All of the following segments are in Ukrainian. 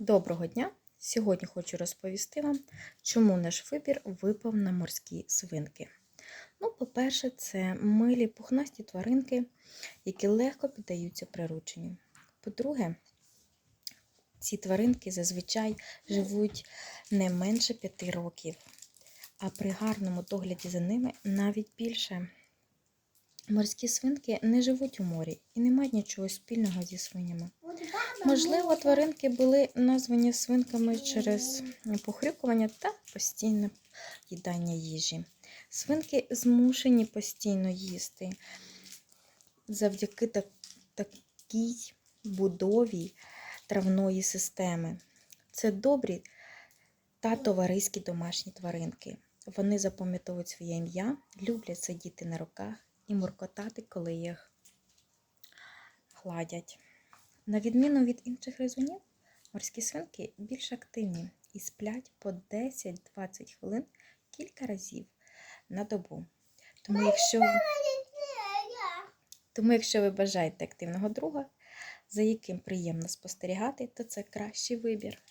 Доброго дня! Сьогодні хочу розповісти вам, чому наш вибір випав на морські свинки. Ну, по-перше, це милі пухнасті тваринки, які легко піддаються прирученню. По-друге, ці тваринки зазвичай живуть не менше п'яти років, а при гарному догляді за ними навіть більше. Морські свинки не живуть у морі і не мають нічого спільного зі свинями. Можливо, тваринки були названі свинками через похрюкування та постійне їдання їжі. Свинки змушені постійно їсти завдяки так, такій будові травної системи. Це добрі та товариські домашні тваринки. Вони запам'ятовують своє ім'я, люблять сидіти на руках і муркотати, коли їх гладять. На відміну від інших гризунів, морські свинки більш активні і сплять по 10-20 хвилин кілька разів на добу. Тому якщо, тому, якщо ви бажаєте активного друга, за яким приємно спостерігати, то це кращий вибір.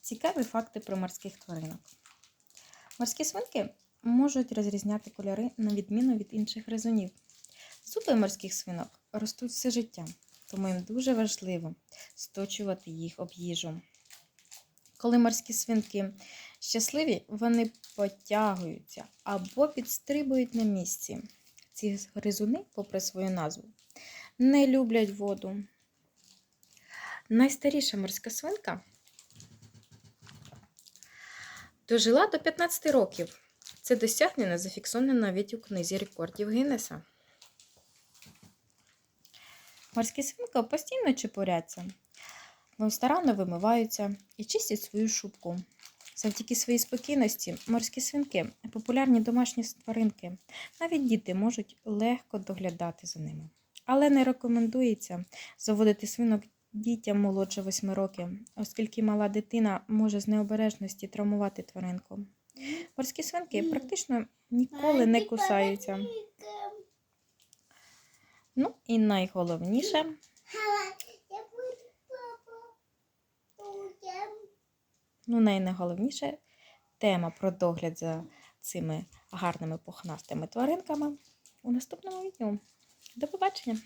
Цікаві факти про морських тваринок. Морські свинки можуть розрізняти кольори на відміну від інших гризунів. Зуби морських свинок ростуть все життя, тому їм дуже важливо сточувати їх об їжу. Коли морські свинки щасливі, вони потягуються або підстрибують на місці. Ці гризуни, попри свою назву, не люблять воду. Найстаріша морська свинка дожила до 15 років. Це досягнення зафіксоване навіть у книзі рекордів Гіннеса. Морські свинки постійно чепуряться, вони старанно вимиваються і чистять свою шубку. Завдяки своїй спокійності морські свинки популярні домашні тваринки. Навіть діти можуть легко доглядати за ними. Але не рекомендується заводити свинок дітям молодше 8 років, оскільки мала дитина може з необережності травмувати тваринку. Морські свинки практично ніколи не кусаються. Ну і найголовніше Ну, найголовніше тема про догляд за цими гарними пухнастими тваринками у наступному відео. До побачення!